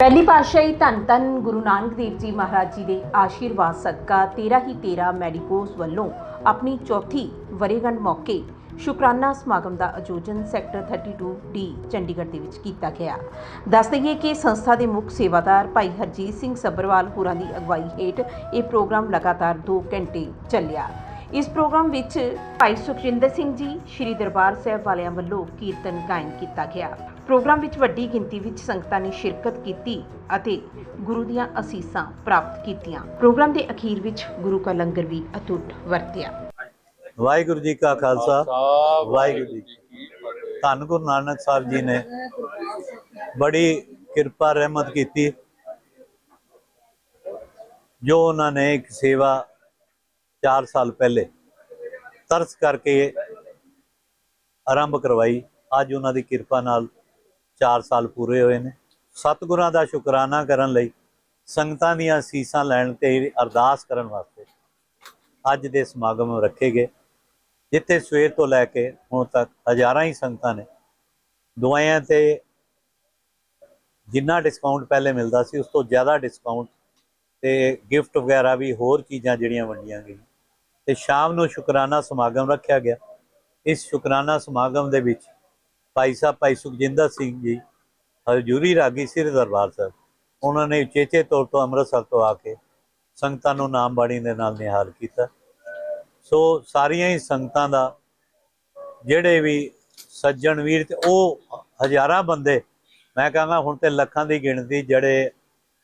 ਪਹਿਲੀ ਪਾਤਸ਼ਾਹੀ ਧੰਨ ਧੰਨ ਗੁਰੂ ਨਾਨਕ ਦੇਵ ਜੀ ਮਹਾਰਾਜ ਜੀ ਦੇ ਆਸ਼ੀਰਵਾਦ ਸਦਕਾ 13 ਹੀ 13 ਮੈਡੀਕੋਸ ਵੱਲੋਂ ਆਪਣੀ ਚੌਥੀ ਵਰੇਗੰਢ ਮੌਕੇ ਸ਼ੁਕਰਾਨਾ ਸਮਾਗਮ ਦਾ ਆਯੋਜਨ ਸੈਕਟਰ 32D ਚੰਡੀਗੜ੍ਹ ਦੇ ਵਿੱਚ ਕੀਤਾ ਗਿਆ। ਦੱਸ ਦਈਏ ਕਿ ਸੰਸਥਾ ਦੇ ਮੁੱਖ ਸੇਵਾਦਾਰ ਭਾਈ ਹਰਜੀਤ ਸਿੰਘ ਸੱਭਰਵਾਲ ਹੋਰਾਂ ਦੀ ਅਗਵਾਈ ਹੇਠ ਇਹ ਪ੍ਰੋਗਰਾਮ ਲਗਾਤਾਰ 2 ਘੰਟੇ ਚੱਲਿਆ। ਇਸ ਪ੍ਰੋਗਰਾਮ ਵਿੱਚ ਭਾਈ ਸੁਖਜਿੰਦਰ ਸਿੰਘ ਜੀ, ਸ੍ਰੀ ਦਰਬਾਰ ਸਾਹਿਬ ਵਾਲਿਆਂ ਵੱਲੋਂ ਕੀਰਤਨ ਗਾਇਨ ਕੀਤਾ ਗਿਆ। ਪ੍ਰੋਗਰਾਮ ਵਿੱਚ ਵੱਡੀ ਗਿਣਤੀ ਵਿੱਚ ਸੰਗਤਾਂ ਨੇ ਸ਼ਿਰਕਤ ਕੀਤੀ ਅਤੇ ਗੁਰੂ ਦੀਆਂ ਅਸੀਸਾਂ ਪ੍ਰਾਪਤ ਕੀਤੀਆਂ। ਪ੍ਰੋਗਰਾਮ ਦੇ ਅਖੀਰ ਵਿੱਚ ਗੁਰੂ ਕਾ ਲੰਗਰ ਵੀ ਅਟੁੱਟ ਵਰਤਿਆ। ਵਾਹਿਗੁਰੂ ਜੀ ਕਾ ਖਾਲਸਾ। ਵਾਹਿਗੁਰੂ ਜੀ ਕੀ ਫਤਿਹ। ਧੰਨ ਗੁਰੂ ਨਾਨਕ ਸਾਹਿਬ ਜੀ ਨੇ ਬੜੀ ਕਿਰਪਾ ਰਹਿਮਤ ਕੀਤੀ। ਜੋ ਉਹਨਾਂ ਨੇ ਇੱਕ ਸੇਵਾ 4 ਸਾਲ ਪਹਿਲੇ ਤਰਸ ਕਰਕੇ ਆਰੰਭ ਕਰਵਾਈ ਅੱਜ ਉਹਨਾਂ ਦੀ ਕਿਰਪਾ ਨਾਲ 4 ਸਾਲ ਪੂਰੇ ਹੋਏ ਨੇ। ਸਤਿਗੁਰਾਂ ਦਾ ਸ਼ੁਕਰਾਨਾ ਕਰਨ ਲਈ ਸੰਗਤਾਂ ਦੀਆਂ ਸੀਸਾਂ ਲੈਣ ਤੇ ਅਰਦਾਸ ਕਰਨ ਵਾਸਤੇ ਅੱਜ ਦੇ ਸਮਾਗਮ ਰੱਖੇ ਗਏ, ਜਿੱਥੇ ਸਵੇਰ ਤੋਂ ਲੈ ਕੇ ਹੁਣ ਤੱਕ ਹਜ਼ਾਰਾਂ ਹੀ ਸੰਗਤਾਂ ਨੇ। ਦਵਾਈਆਂ ਤੇ ਜਿੰਨਾ ਡਿਸਕਾਊਂਟ ਪਹਿਲੇ ਮਿਲਦਾ ਸੀ, ਉਸ ਤੋਂ ਜ਼ਿਆਦਾ ਡਿਸਕਾਊਂਟ ਤੇ ਗਿਫਟ ਵਗੈਰਾ ਵੀ ਹੋਰ ਚੀਜ਼ਾਂ ਜਿਹੜੀਆਂ ਵੰਡੀਆਂ ਗਈਆਂ। ਤੇ ਸ਼ਾਮ ਨੂੰ ਸ਼ੁਕਰਾਨਾ ਸਮਾਗਮ ਰੱਖਿਆ ਗਿਆ। ਇਸ ਸ਼ੁਕਰਾਨਾ ਸਮਾਗਮ ਦੇ ਵਿੱਚ ਭਾਈ ਸਾਹਿਬ, ਭਾਈ ਸੁਖਜਿੰਦਰ ਸਿੰਘ ਜੀ, ਹਜੂਰੀ ਰਾਗੀ ਸ੍ਰੀ ਦਰਬਾਰ ਸਾਹਿਬ। ਉਹਨਾਂ ਨੇ ਉਚੇਚੇ ਤੌਰ ਤੋਂ ਅੰਮ੍ਰਿਤਸਰ ਤੋਂ ਆ ਕੇ ਸੰਗਤਾਂ ਨੂੰ ਨਾਮ ਬਾਣੀ ਦੇ ਨਾਲ ਨਿਹਾਲ ਕੀਤਾ। ਸੋ ਸਾਰੀਆਂ ਹੀ ਸੰਗਤਾਂ ਦਾ ਜਿਹੜੇ ਵੀ ਸੱਜਣ ਵੀਰ ਤੇ ਉਹ ਹਜ਼ਾਰਾਂ ਬੰਦੇ, ਮੈਂ ਕਹਾਂਗਾ ਹੁਣ ਤੇ ਲੱਖਾਂ ਦੀ ਗਿਣਤੀ ਜਿਹੜੇ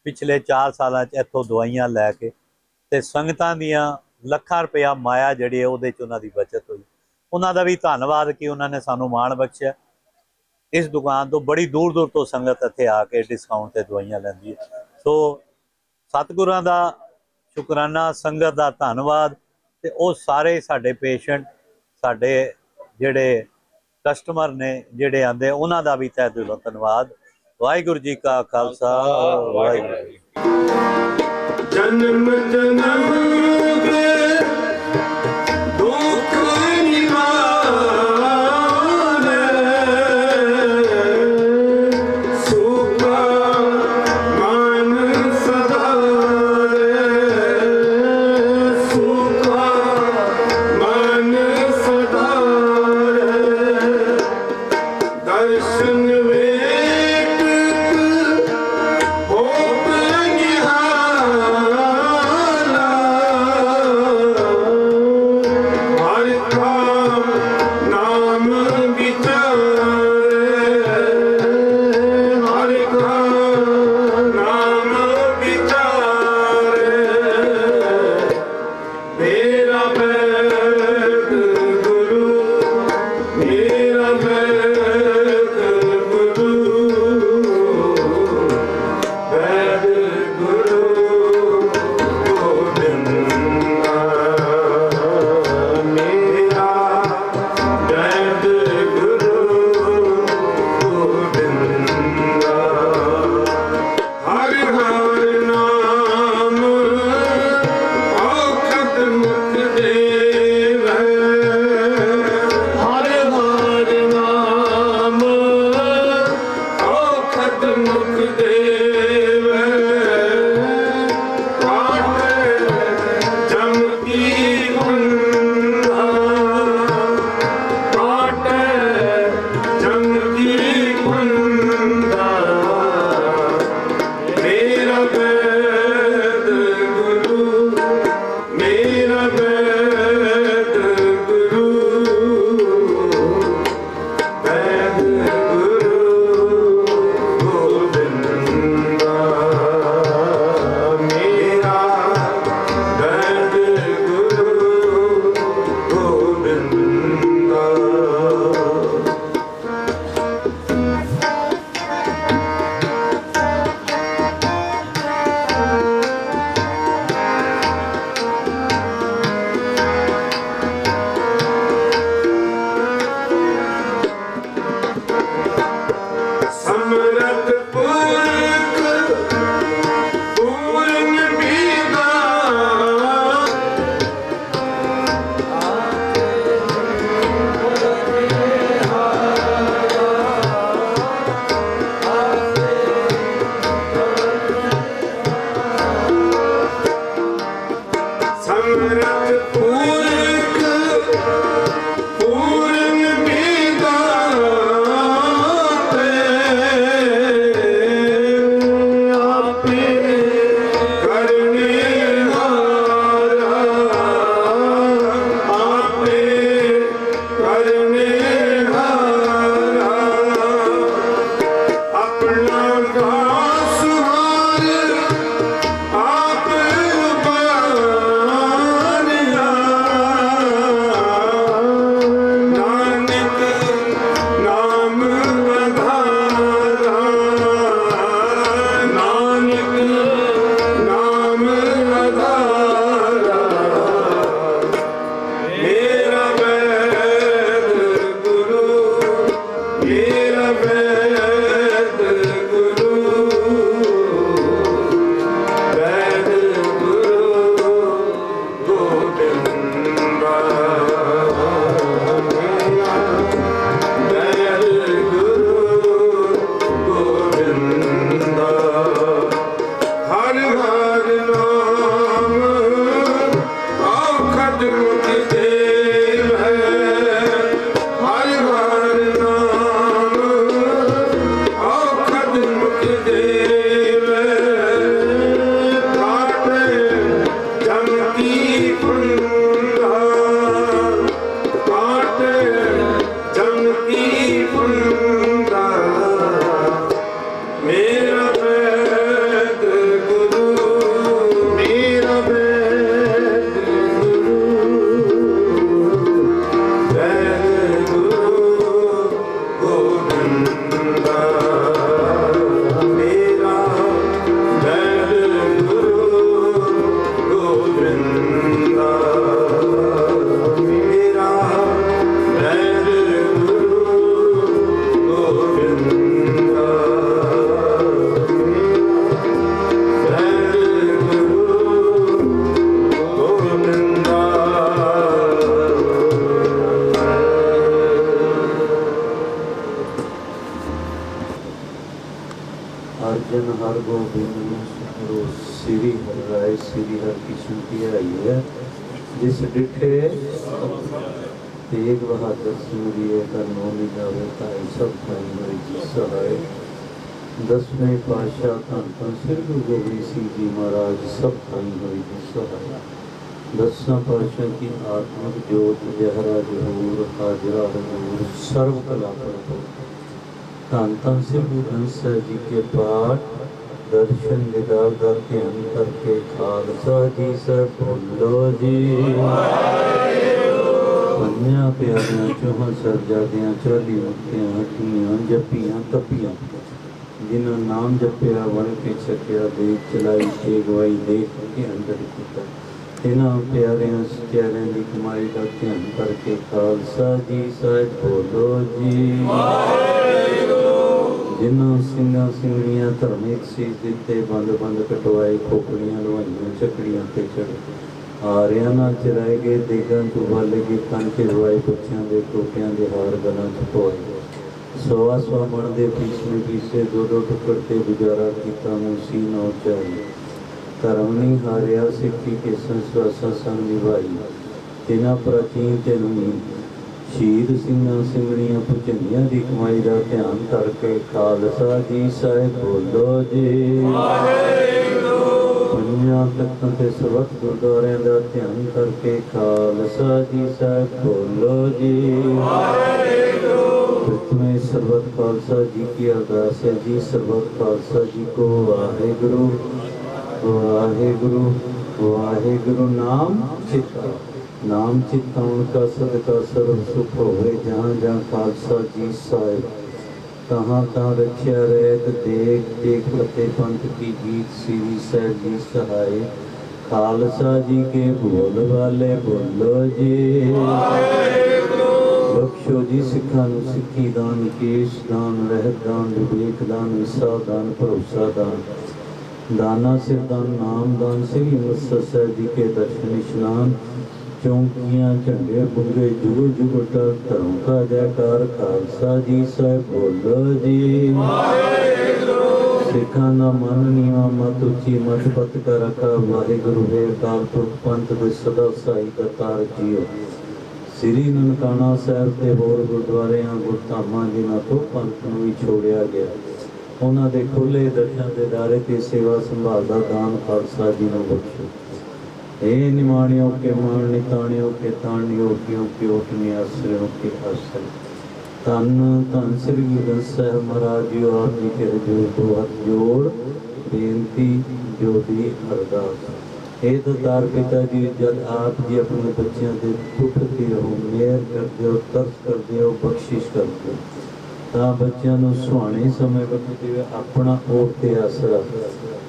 ਪਿਛਲੇ 4 ਸਾਲਾਂ 'ਚ ਇੱਥੋਂ ਦਵਾਈਆਂ ਲੈ ਕੇ ਤੇ ਸੰਗਤਾਂ ਦੀਆਂ ਲੱਖਾਂ ਰੁਪਇਆ ਮਾਇਆ ਜਿਹੜੀ ਹੈ ਉਹਦੇ 'ਚ ਉਹਨਾਂ ਦੀ ਬਚਤ ਹੋਈ। ਉਹਨਾਂ ਦਾ ਵੀ ਧੰਨਵਾਦ ਕਿ ਉਹਨਾਂ ਨੇ ਸਾਨੂੰ ਮਾਣ ਬਖਸ਼ਿਆ। ਇਸ ਦੁਕਾਨ ਤੋਂ ਬੜੀ ਦੂਰ ਦੂਰ ਤੋਂ ਸੰਗਤ ਇੱਥੇ ਆ ਕੇ ਡਿਸਕਾਊਂਟ ਤੇ ਦਵਾਈਆਂ ਲੈਂਦੀ ਹੈ। ਸੋ ਸਤਿਗੁਰਾਂ ਦਾ ਸ਼ੁਕਰਾਨਾ, ਸੰਗਤ ਦਾ ਧੰਨਵਾਦ ਤੇ ਉਹ ਸਾਰੇ ਸਾਡੇ ਪੇਸ਼ੈਂਟ ਸਾਡੇ ਜਿਹੜੇ ਕਸਟਮਰ ਨੇ, ਜਿਹੜੇ ਆਂਦੇ ਉਹਨਾਂ ਦਾ ਵੀ ਤਹਿ ਦਿਲੋਂ ਧੰਨਵਾਦ। ਵਾਹਿਗੁਰੂ ਜੀ ਕਾ ਖਾਲਸਾ, ਵਾਹਿਗੁਰੂ ਜੀ ਜਨਮ ਜਨਮ ਦਰਸ਼ਨ ਵੇਖ ਦਸਵੇਂ ਪਾਤਸ਼ਾਹ ਧੰਨ ਧੰਨ ਸ੍ਰੀ ਗੁਰੂ ਗੋਬਿੰਦ ਸਿੰਘ ਜੀ ਮਹਾਰਾਜ ਸਭ ਭਾਈ ਮੇਰੀ ਜੀ ਸਹਾਇ ਦਸਾਂ ਪਾਤਸ਼ਾਹ ਕੀ ਆਤਮਿਕ ਜੋਤ ਜਹਰਾ ਜਹੂਰ ਹਾਜ਼ਰਾ ਹਜ਼ੂਰ ਸਰਵ ਕਲਾ ਪ੍ਰਭੂ ਧੰਨ ਧੰਨ ਸ੍ਰੀ ਗੁਰੂ ਗ੍ਰੰਥ ਸਾਹਿਬ ਜੀ ਕੇ ਪਾਠ ਦਰਸ਼ਨ ਦਿਦਾਰ ਦਾ ਧਿਆਨ ਕਰਕੇ ਖਾਲਸਾ ਜੀ ਸਰ ਬੋਲੋ ਜੀ ਪੰਜਾਂ ਪਿਆਰਿਆਂ ਚੋਹਾਂ ਸਰਜਾਦਿਆਂ ਚਾਲੀ ਮੁਕਤਿਆਂ ਹੱਟੀਆਂ ਜੱਪੀਆਂ ਤਪੀਆਂ ਜਿਨ੍ਹਾਂ ਨਾਮ ਜਪਿਆ, ਵਣ ਕੇ ਛਕਿਆ ਦੇ ਚਲਾਈ, ਤੇ ਗਵਾਈ ਦੇ ਕੇ ਅੰਦਰ ਕੀਤਾ। ਇਹਨਾਂ ਪਿਆਰਿਆਂ, ਸਚਿਆਰਿਆਂ ਦੀ ਕਮਾਈ ਦਾ ਧਿਆਨ ਕਰਕੇ ਖਾਲਸਾ ਜੀ ਸਾਹਿਬ ਬੋਲੋ ਜੀ। ਜਿਨ੍ਹਾਂ ਸਿੰਘਾਂ ਸਿੰਘਣੀਆਂ ਧਰਮਿਕ ਸੀਸ ਦਿੱਤੇ ਬੰਦ ਬੰਦ ਕਟਵਾਏ, ਖੋਪੜੀਆਂ ਲਵਾਈਆਂ ਚੱਕੜੀਆਂ ਤੇ ਚੜ ਆਰਿਆਂ ਨਾਲ ਚਰਾਏ ਗਏ, ਦੇਗਾਂ ਤੋਂ ਵੱਲ ਗਏ ਕੰਨ ਤੇ ਰਵਾਏ ਬੱਚਿਆਂ ਦੇ ਟੋਟਿਆਂ ਦੇ ਹਾਰ ਗਲਾਂ ਚ ਪੋਏ ਸਵਾ ਸਵਾ ਮਣ ਦੇ ਪਿਛਲੇ ਪਿਛੇ ਦੋ ਦੋ ਟੁਕੜ ਤੇ ਗੁਜ਼ਾਰਾ ਕੀਤਾ ਮੂਸੀ ਨਾ ਉਚਾਈ ਧਰਮ ਨਹੀਂ ਹਾਰਿਆ, ਸਿੱਖੀ ਕੇ ਸੰਸਵਾਸਾ ਸੰਗ ਨਿਭਾਈ। ਤਿਨਾ ਪ੍ਰਾਚੀਨ ਤੇ ਨਹੀਂ ਸ਼ਹੀਦ ਸਿੰਘਾਂ ਸਿੰਘਣੀਆਂ ਪੁਚੰਦੀਆਂ ਦੀ ਕਮਾਈ ਦਾ ਧਿਆਨ ਕਰਕੇ ਖਾਲਸਾ ਜੀ ਸਾਹਿਬ ਬੋਲੋ ਜੀ। ਪੰਜਾਂ ਤੱਕਾਂ ਤੇ ਸਰਬੱਤ ਗੁਰਦੁਆਰਿਆਂ ਦਾ ਧਿਆਨ ਕਰਕੇ ਖਾਲਸਾ ਜੀ ਸਾਹਿਬ ਬੋਲੋ ਜੀ। ਪ੍ਰਥਮੇ ਸਰਬਤ ਖਾਲਸਾ ਜੀ ਕੀ ਅਰਦਾਸ ਹੈ ਜੀ। ਸਰਬੱਤ ਖਾਲਸਾ ਜੀ ਕੋ ਵਾਹਿਗੁਰੂ ਵਾਹਿਗੁਰੂ ਵਾਹਿਗੁਰੂ। ਨਾਮ ਚਿਤਾ, ਨਾਮ ਚਿਤਾਉਣ ਕਾ ਸਦਕਾ ਸਰਬ ਸੁਖ ਹੋਵੇ। ਜਹਾਂ ਜਹਾਂ ਖਾਲਸਾ ਜੀ ਸਾਹਿਬ ਕਹਾਂ ਤਾਂ ਰੱਖਿਆ ਰਹਿਤ, ਦੇਖ ਦੇਖ ਫਤੇ ਪੰਥ ਕੀ ਜੀਤ ਸ੍ਰੀ ਸਾਹਿਬ ਜੀ ਸਹਾਏ। ਖਾਲਸਾ ਜੀ ਕੇ ਬੋਲ ਵਾਲੇ ਬੋਲੋ ਜੀ। ਬਖਸ਼ੋ ਜੀ ਸਿੱਖਾਂ ਨੂੰ ਸਿੱਖੀ ਦਾਨ ਕੇਸ਼ ਦਾਨ ਰਹਿਤ ਦਾਨ ਵਿਵੇਕ ਦਾਨ ਵਿਸਾ ਦਾਨ ਭਰੋਸਾ ਦਾਨ। ਦਾਨਾ ਸਿਰ ਦਾਨ ਨਾਮ ਦਾਨ ਸ੍ਰੀ ਮੁਸਤਫਾ ਸਾਹਿਬ ਜੀ ਕੇ ਦਰਸ਼ਨ ਇਸ਼ਨਾਨ। ਚੌਂਕੀਆਂ ਝੰਡੇ ਬੁੰਗੇ ਜੁਗ ਜੁਗ ਧਰਮ ਕਾ ਜੈਕਾਰ ਖਾਲਸਾ ਜੀ ਸਾਹਿਬ ਬੋਲੋ ਜੀ। ਸਿੱਖਾਂ ਦਾ ਮਨ ਨੀਵਾ ਮਤ ਉੱਚੀ ਮਤ ਪਤ ਕਰ ਰਖਾ। ਵਾਹਿਗੁਰੂ ਵੇ ਅਕਾਲ ਪੁਰਖ ਪੰਥ ਦੇ ਸਦਾ ਸਾਈ ਕਰਤਾਰ ਜੀਓ। ਸ੍ਰੀ ਨਨਕਾਣਾ ਸਾਹਿਬ ਤੇ ਹੋਰ ਗੁਰਦੁਆਰਿਆਂ, ਗੁਰਧਾਮਾਂ ਜਿਨ੍ਹਾਂ ਤੋਂ ਪੰਥ ਨੂੰ ਵੀ ਛੋੜਿਆ ਗਿਆ। ਉਹਨਾਂ ਦੇ ਖੁੱਲੇ ਦਰਸ਼ਨ ਦੇ ਦਾਰੇ ਤੇ ਸੇਵਾ ਸੰਭਾਲ ਦਾ ਦਾਨ ਖਾਲਸਾ ਜੀ ਨੂੰ ਬਖਸ਼ੋ। ਏ ਨਿਮਾਣਿਓ ਕੇ ਮਾਣ, ਨਿਤਾਣਿਓ ਕੇ ਤਾਣਿਓ ਕਿਉ ਕਿਉ ਤੁਮੇ ਆਸਰਿਓ ਕੇ ਆਸਰ। ਤਨ ਤਨ ਸ੍ਰੀ ਗੁਰੂ ਗ੍ਰੰਥ ਸਾਹਿਬ ਮਹਾਰਾਜ ਜੀ, ਆਪ ਜੀ ਕੇ ਜੋ ਦੋ ਹੱਥ ਜੋੜ, ਬੇਨਤੀ ਜੋ ਅਰਦਾਸ। ਇਹ ਦਤਾਰ ਪਿਤਾ ਜੀ, ਜਦ ਆਪ ਜੀ ਆਪਣੇ ਬੱਚਿਆਂ ਦੇ ਦੁੱਖ ਤੇ ਹੋ ਮਿਹਰ ਕਰਦੇ ਹੋ, ਤਰਸ ਕਰਦੇ ਹੋ, ਬਖਸ਼ਿਸ਼ ਕਰਦੇ ਹੋ। ਤਾਂ ਬੱਚਿਆਂ ਨੂੰ ਸੁਹਾਣੇ ਸਮੇਂ ਬਖਸ਼ਦੇ ਹੋਏ ਆਪਣਾ ਓਟ ਤੇ ਆਸਰਾ।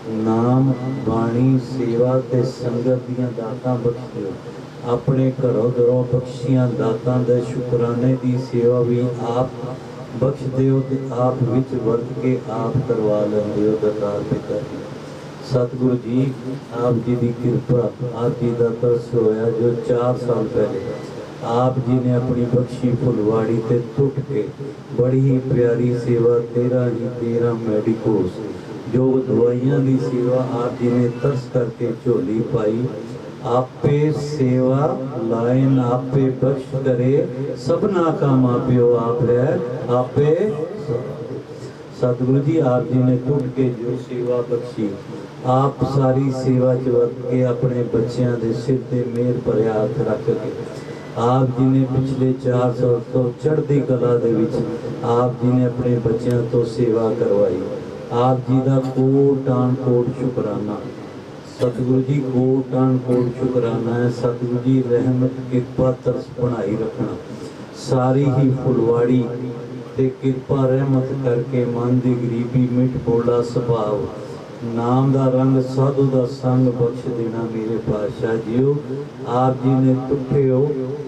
ਨਾਮ, ਬਾਣੀ, ਸੇਵਾ ਤੇ ਸੰਗਤ ਦੀਆਂ ਦਾਤਾਂ ਬਖਸ਼ਿਓ ਆਪਣੇ ਘਰੋਂ ਘਰੋਂ ਬਖਸ਼ੀਆਂ ਦਾਤਾਂ ਦੇ ਸ਼ੁਕਰਾਨੇ ਦੀ ਸੇਵਾ ਵੀ ਆਪ ਬਖਸ਼ਦੇ ਹੋ ਤੇ ਆਪ ਵਿੱਚ ਵਰਤ ਕੇ ਆਪ ਕਰਵਾ ਲੈਂਦੇ ਹੋ ਦਰਦਾਰ ਪਿਤਾ ਜੀ। ਸਤਿਗੁਰੂ ਜੀ, ਆਪ ਜੀ ਦੀ ਕਿਰਪਾ, ਆਪ ਜੀ ਦਾ ਤਰਸ ਹੋਇਆ ਜੋ 4 ਸਾਲ ਪਹਿਲੇ। ਆਪ ਜੀ ਨੇ ਆਪਣੀ ਬਖਸ਼ੀ ਫੁਲਵਾੜੀ ਤੇ ਟੁੱਟ ਕੇ ਬੜੀ ਹੀ ਪਿਆਰੀ ਸੇਵਾ 13 ਹੀ 13 ਮੈਡੀਕੋਸ, ਜੋ ਦਵਾਈਆਂ ਦੀ ਸੇਵਾ ਆਪ ਜੀ ਨੇ ਤਰਸ ਕਰਕੇ ਝੋਲੀ ਪਾਈ। ਆਪੇ ਸੇਵਾ ਲਾਇਨ ਆਪੇ ਬਖਸ਼ ਕਰੇ, ਸਭਨਾ ਕਾ ਮਾਪਿਓ ਆਪ ਹੈ ਆਪੇ ਸਤਿਗੁਰੂ ਜੀ, ਆਪ ਜੀ ਨੇ ਟੁੱਟ ਕੇ ਜੋ ਸੇਵਾ ਬਖਸ਼ੀ ਆਪ ਸਾਰੀ ਸੇਵਾ ਚ ਵਰਤ ਕੇ ਆਪਣੇ ਬੱਚਿਆਂ ਦੇ ਸਿਰ ਤੇ ਮਿਹਰ ਭਰਿਆ ਹੱਥ ਰੱਖ ਕੇ। ਆਪ ਜੀ ਨੇ ਪਿਛਲੇ 400 ਤੋਂ ਚੜ੍ਹਦੀ ਕਲਾ ਦੇ ਵਿੱਚ ਆਪ ਜੀ ਨੇ ਆਪਣੇ ਬੱਚਿਆਂ ਤੋਂ ਸੇਵਾ ਕਰਵਾਈ। ਆਪ ਜੀ ਦਾ ਕੋਟਾਨ ਕੋਟ ਸ਼ੁਕਰਾਨਾ। ਸਤਿਗੁਰੂ ਜੀ ਕੋਟਾਨ ਕੋਟ ਸ਼ੁਕਰਾਨਾ ਹੈ। ਸਤਿਗੁਰੂ ਜੀ, ਰਹਿਮਤ ਕਿਰਪਾ ਤਰਸ ਬਣਾਈ ਰੱਖਣਾ। ਸਾਰੀ ਹੀ ਫੁਲਵਾੜੀ ਤੇ ਕਿਰਪਾ ਰਹਿਮਤ ਕਰਕੇ ਮਨ ਦੀ ਗਰੀਬੀ ਮਿਟ ਬੋਲਾ ਸੁਭਾਵ ਨਾਮ ਦਾ ਰੰਗ ਸਾਧੂ ਦਾ ਸੰਗ ਬਖਸ਼ ਦੇਣਾ ਮੇਰੇ ਪਾਤਸ਼ਾਹ ਜੀਓ। ਆਪ ਜੀ ਨੇ ਟੁੱਟੇ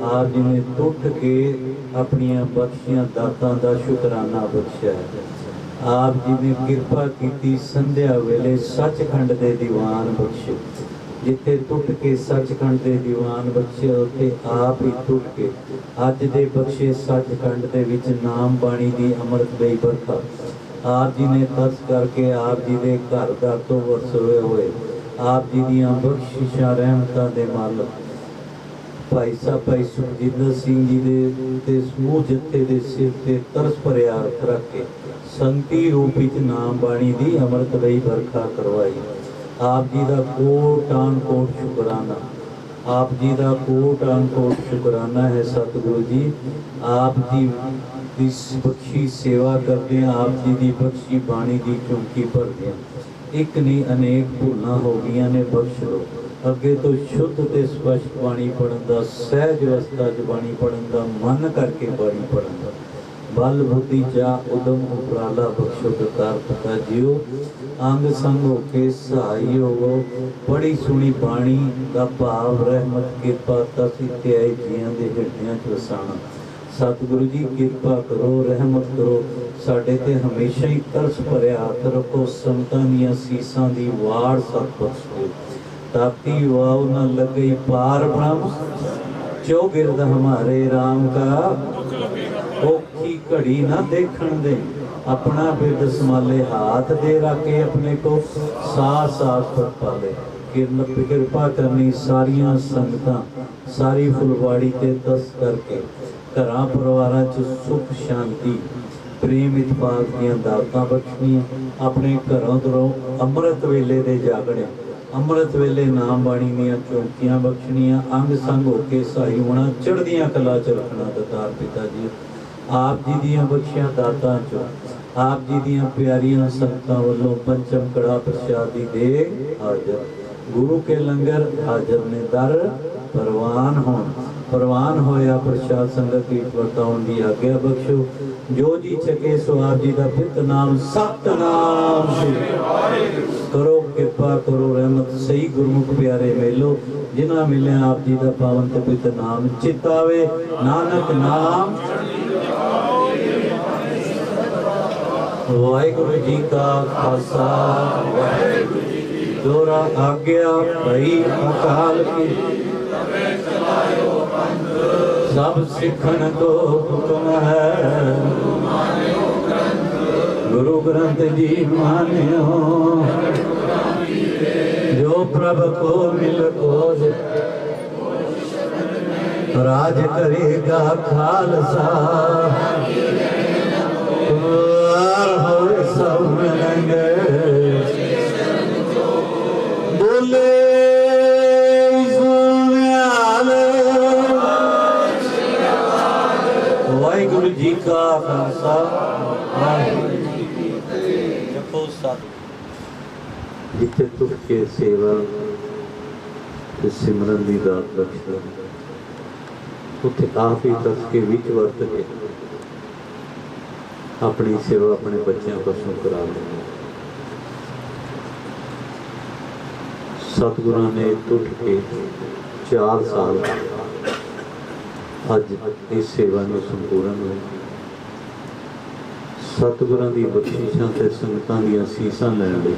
ਆਪ ਜੀ ਨੇ ਟੁੱਟ ਕੇ ਆਪਣੀਆਂ ਬਖਸ਼ੀਆਂ ਦਾਤਾਂ ਦਾ ਸ਼ੁਕਰਾਨਾ ਬਖਸ਼ਿਆ। ਆਪ ਜੀ ਨੇ ਕਿਰਪਾ ਕੀਤੀ ਸੰਧਿਆ ਵੇਲੇ ਸੱਚਖੰਡ ਦੇ ਦੀਵਾਨ ਬਖਸ਼ੇ ਜਿੱਥੇ ਟੁੱਟ ਕੇ ਸੱਚਖੰਡ ਦੇ ਦੀਵਾਨ ਬਖਸ਼ੇ ਉੱਥੇ ਆਪ ਹੀ ਟੁੱਟ ਕੇ ਅੱਜ ਦੇ ਬਖਸ਼ੇ ਸੱਚਖੰਡ ਦੇ ਵਿੱਚ ਨਾਮ ਬਾਣੀ ਦੀ ਅੰਮ੍ਰਿਤ ਬਈ ਵਰਖਾ ਆਪ ਜੀ ਨੇ ਤਰਸ ਕਰਕੇ ਆਪ ਜੀ ਦੇ ਘਰ ਦਰ ਤੋਂ ਵਰਸੋਏ ਹੋਏ। ਆਪ ਜੀ ਦੀਆਂ ਬਖਸ਼ਿਸ਼ਾਂ ਰਹਿਮਤਾਂ ਦੇ ਮਾਲਕ। ਭਾਈ ਸਾਹਿਬ, ਭਾਈ ਸੁਖਜਿੰਦਰ ਸਿੰਘ ਜੀ ਦੇ ਤੇ ਸਮੂਹ ਜੱਥੇ ਦੇ ਸਿਰ ਤੇ ਤਰਸ ਭਰਿਆ ਹੱਥ ਰੱਖ ਕੇ ਸੰਤੀ ਰੂਪ ਵਿੱਚ ਨਾਮ ਬਾਣੀ ਦੀ ਅੰਮ੍ਰਿਤ ਲਈ ਵਰਖਾ ਕਰਵਾਈ। ਆਪ ਜੀ ਦਾ ਕੋਟਾਨ ਕੋਟ ਸ਼ੁਕਰਾਨਾ। ਆਪ ਜੀ ਦਾ ਕੋਟਾਨ ਕੋਟ ਸ਼ੁਕਰਾਨਾ ਹੈ ਸਤਿਗੁਰੂ ਜੀ। ਆਪ ਜੀ ਦੀ ਬਖਸ਼ੀ ਸੇਵਾ ਕਰਦੇ ਹਾਂ, ਆਪ ਜੀ ਦੀ ਬਖਸ਼ੀ ਬਾਣੀ ਦੀ ਚੌਂਕੀ ਭਰਦੇ ਹਾਂ। ਇੱਕ ਨਹੀਂ, ਅਨੇਕ ਭੁੱਲਾਂ ਹੋ ਗਈਆਂ ਨੇ, ਬਖਸ਼ ਲੋ ਅੱਗੇ ਤੋਂ ਸ਼ੁੱਧ ਤੇ ਸਪਸ਼ਟ ਬਾਣੀ ਪੜਨ ਦਾ, ਸਹਿਜ ਅਵਸਥਾ 'ਚ ਬਾਣੀ ਪੜਨ ਦਾ, ਮਨ ਕਰਕੇ ਬਾਣੀ ਪੜਨ ਦਾ। ਬਲ, ਬੁੱਧੀ ਜਾ ਉਦਮ, ਉਪਰਾਲਾ ਬਖਸ਼ੋ, ਕਰਤਾਰ ਪਿਤਾ ਜਿਓ। ਅੰਗ, ਸੰਗ ਹੋ ਕੇ ਸਹਾਈ ਹੋਵੋ। ਬੜੀ ਸੁਣੀ ਬਾਣੀ ਦਾ ਭਾਵ, ਰਹਿਮਤ, ਕਿਰਪਾ, ਤਸੀ ਤੇ ਆਏ ਜੀਆਂ ਦੇ ਹਿਰਦਿਆਂ 'ਚ ਵਸਾਣਾ ਸਤਿਗੁਰੂ ਜੀ, ਕਿਰਪਾ ਕਰੋ, ਰਹਿਮਤ ਕਰੋ। ਸਾਡੇ ਤੇ ਹਮੇਸ਼ਾ ਹੀ ਤਰਸ ਭਰਿਆ ਹੱਥ ਰੱਖੋ। ਸੰਤਾਂ ਦੀਆਂ ਸੀਸਾਂ ਦੀ ਵਾੜ ਸਤ ਬਖਸ਼ੋ। ਤਾਤੀ ਵਾਉ ਨ ਲਗਈ ਪਾਰ ਬ੍ਰਹਮ। ਜੋ ਗਿਰਦ ਹਮਾਰੇ RAM का ਔਖੀ ਘੜੀ ਨਾ ਦੇਖਣ ਦੇ। ਆਪਣਾ ਬਿਰਦ ਸਮਾਲੇ ਹਾਥ ਦੇ ਰਾਕੇ ਆਪਣੇ ਕੋ। ਸਾਥ ਸਾਥ ਪਰ ਪਾਲੇ। ਕਿਰਨ ਕਿਰਪਾ ਕਰਨੀ ਸਾਰੀਆਂ ਸੰਗਤਾਂ। ਸਾਰੀ ਫੁਲਵਾੜੀ ਤੇ ਦਸ ਕਰਕੇ। ਘਰਾਂ ਪਰਿਵਾਰਾਂ ਚ ਸੁਖ, ਸ਼ਾਂਤੀ, ਪ੍ਰੇਮ ਇਤਫਾਕ ਦੀਆਂ ਦਾਤਾਂ ਬਖਸ਼ਣੀਆਂ, ਆਪਣੇ ਘਰੋਂ ਦਰੋਂ ਅੰਮ੍ਰਿਤ ਵੇਲੇ ਦੇ ਜਾਗਣੇ, ਅੰਮ੍ਰਿਤ ਵੇਲੇ ਨਾਮ ਬਾਣੀ ਦੀਆਂ ਚੌਂਕੀਆਂ ਬਖਸ਼ਣੀਆਂ, ਅੰਗ ਸੰਗ ਹੋ ਕੇ ਸਹਾਈ ਹੋਣਾ, ਚੜ੍ਹਦੀਆਂ ਕਲਾ ਚ ਰੱਖਣਾ ਦਤਾਰ ਪਿਤਾ ਜੀ। ਆਪ ਜੀ ਦੀਆਂ ਬਖਸ਼ੀਆਂ ਦਾਤਾਂ ਚੋਂ, ਆਪ ਜੀ ਦੀਆਂ ਪਿਆਰੀਆਂ ਸੰਗਤਾਂ ਵੱਲੋਂ ਪੰਚਮ ਕੜਾ ਪ੍ਰਸ਼ਾਦੀ ਦੇ ਹਾਜ਼ਰ। ਗੁਰੂ ਕੇ ਲੰਗਰ ਹਾਜ਼ਰ ਨੇ, ਦਰ ਪ੍ਰਵਾਨ ਹੋਣ। ਪ੍ਰਵਾਨ ਹੋਇਆ ਪ੍ਰਸ਼ਾਦ ਸੰਗਤ ਵਿੱਚ ਵਰਤਾਉਣ ਦੀ ਆਗਿਆ ਬਖਸ਼ੋ। ਜੋ ਜੀ ਚੱਕੇ ਸੋ ਆਪ ਜੀ ਦਾ ਪਿਤ ਨਾਮ ਸਤਨਾਮ ਸ੍ਰੀ ਕਰੋ ਕਿਰਪਾ, ਕਰੋ ਰਹਿਮਤ, ਸਹੀ ਗੁਰਮੁਖ ਪਿਆਰੇ ਮੇਲੋ, ਜਿਨ੍ਹਾਂ ਮਿਲਿਆ ਆਪ ਜੀ ਦਾ ਪਾਵਨ ਤੇ ਪਿਤ ਨਾਮ ਚਿਤਾਵੇ। ਨਾਨਕ ਨਾਮ। ਵਾਹਿਗੁਰੂ ਜੀ ਕਾ ਖਾਲਸਾ। ਵਾਹਿਗੁਰੂ ਜੀ ਕੀ ਦੋਰਾ ਆਗਿਆ ਭਈ ਅਕਾਲ ਕੀ। ਸਭ ਸਿੱਖਣ ਕੋ ਹੁਕਮ ਹੈ। ਗੁਰੂ ਗ੍ਰੰਥ ਜੀ ਮਾਨਿਓ, ਜੋ ਪ੍ਰਭ ਕੋ ਮਿਲ ਕੋਜ ਰਾਜ ਕਰੇਗਾ ਖਾਲਸਾ। ਵਾਰ ਖਾਲਸਾ ਵਾਹਿਗੁਰੂ ਜੀ ਕੀ ਫਤਿਹ ਜਪੋ ਸਤ ਜਿੱਥੇ ਤੁਰ ਕੇ ਸੇਵਾ ਤੇ ਸਿਮਰਨ ਦੀ ਦਾਤ ਬਖਸ਼ਦਾ ਉੱਥੇ ਆਪ ਹੀ ਦੱਸ ਕੇ ਵਿੱਚ ਵਰਤ ਕੇ ਆਪਣੀ ਸੇਵਾ ਆਪਣੇ ਬੱਚਿਆਂ ਪਾਸੋਂ ਕਰਾ ਲੈਂਦੇ ਸਤਿਗੁਰਾਂ ਨੇ ਟੁੱਟ ਕੇ 4 ਸਾਲ ਅੱਜ ਇਸ ਸੇਵਾ ਨੂੰ ਸੰਪੂਰਨ ਹੋਇਆ। ਸਤਿਗੁਰਾਂ ਦੀ ਬਖਸ਼ਿਸ਼ਾਂ ਤੇ ਸੰਗਤਾਂ ਦੀਆਂ ਸੀਸਾਂ ਲੈਣ ਲਈ।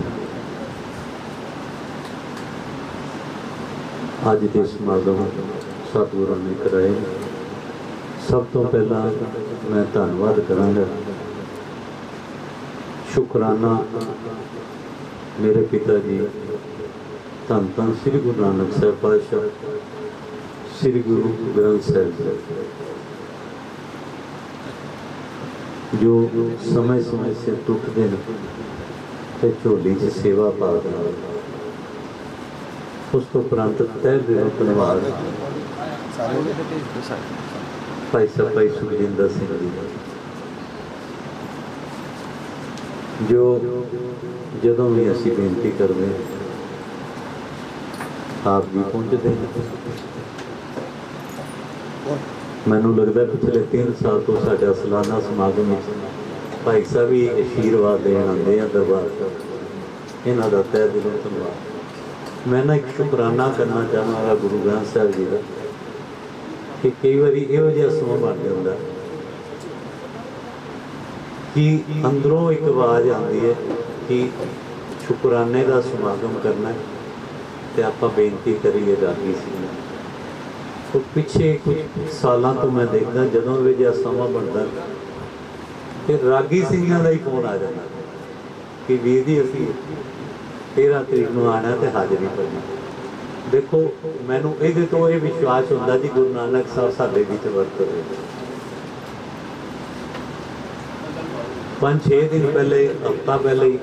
ਅੱਜ ਦੇ ਸਮਾਗਮ ਸਤਿਗੁਰਾਂ ਨੇ ਕਰਾਏ। ਸਭ ਤੋਂ ਪਹਿਲਾਂ ਮੈਂ ਧੰਨਵਾਦ ਕਰਾਂਗਾ। ਸ਼ੁਕਰਾਨਾ ਮੇਰੇ ਪਿਤਾ ਜੀ, ਧੰਨ ਧੰਨ ਸ੍ਰੀ ਗੁਰੂ ਨਾਨਕ ਸਾਹਿਬ ਪਾਤਸ਼ਾਹ, ਸ੍ਰੀ ਗੁਰੂ ਗ੍ਰੰਥ ਸਾਹਿਬ ਜੀ। ਜੋ ਸਮੇਂ ਸਮੇਂ ਸਿਰ ਟੁੱਟਦੇ ਨੇ ਤੇ ਝੋਲੀ 'ਚ ਸੇਵਾ ਪਾਦੇ ਨੇ ਉਸ ਤੋਂ ਉਪਰੰਤ ਤਹਿ ਦਿਲੋਂ ਧੰਨਵਾਦ। ਭਾਈ ਸਾਹਿਬ ਭਾਈ ਸੁਖਜਿੰਦਰ ਸਿੰਘ ਜੀ ਜੋ ਜਦੋਂ ਵੀ ਅਸੀਂ ਬੇਨਤੀ ਕਰਦੇ ਆਪ ਜੀ ਪਹੁੰਚਦੇ ਨੇ। ਮੈਨੂੰ ਲੱਗਦਾ ਪਿਛਲੇ 3 ਸਾਲ ਤੋਂ ਸਾਡਾ ਸਾਲਾਨਾ ਸਮਾਗਮ ਭਾਈ ਸਾਹਿਬ ਵੀ ਅਸ਼ੀਰਵਾਦ ਦੇਣ ਆਉਂਦੇ ਆ ਦਰਬਾਰ ਸਾਹਿਬ। ਇਹਨਾਂ ਦਾ ਤਹਿ ਦਿਲੋਂ ਧੰਨਵਾਦ। ਮੈਂ ਨਾ ਇੱਕ ਸ਼ੁਕਰਾਨਾ ਕਰਨਾ ਚਾਹਾਂਗਾ ਗੁਰੂ ਗ੍ਰੰਥ ਸਾਹਿਬ ਜੀ ਦਾ ਕਿ ਕਈ ਵਾਰੀ ਇਹੋ ਜਿਹਾ ਸਮਾਂ ਬਣ ਜਾਂਦਾ ਕਿ ਅੰਦਰੋਂ ਇੱਕ ਆਵਾਜ਼ ਆਉਂਦੀ ਹੈ ਕਿ ਸ਼ੁਕਰਾਨੇ ਦਾ ਸਮਾਗਮ ਕਰਨਾ ਹੈ ਤੇ ਆਪਾਂ ਬੇਨਤੀ ਕਰੀਏ ਰਾਗੀ ਸੀ ਨੂੰ। ਪਿੱਛੇ ਕੁਝ ਸਾਲਾਂ ਤੋਂ ਮੈਂ ਦੇਖਦਾ, ਜਦੋਂ ਵੀ ਜਿਹਾ ਸਮਾਂ ਬਣਦਾ, ਤੇ ਰਾਗੀ ਸਿੰਘਾਂ ਦਾ ਹੀ ਫੋਨ ਆ ਜਾਂਦਾ ਕਿ ਵੀਰ ਜੀ, ਅਸੀਂ 13 ਤਰੀਕ ਨੂੰ ਆਣਾ ਤੇ ਹਾਜ਼ਰੀ ਭਰਨੀ ਦੇਖੋ, ਮੈਨੂੰ ਇਹਦੇ ਤੋਂ ਇਹ ਵਿਸ਼ਵਾਸ ਹੁੰਦਾ ਜੀ, ਗੁਰੂ ਨਾਨਕ ਸਾਹਿਬ ਸਾਡੇ ਵਿੱਚ ਵਰਤ ਰਹੇ ਪੰਜ ਛੇ ਦਿਨ ਪਹਿਲੇ, ਹਫਤਾ ਪਹਿਲੇ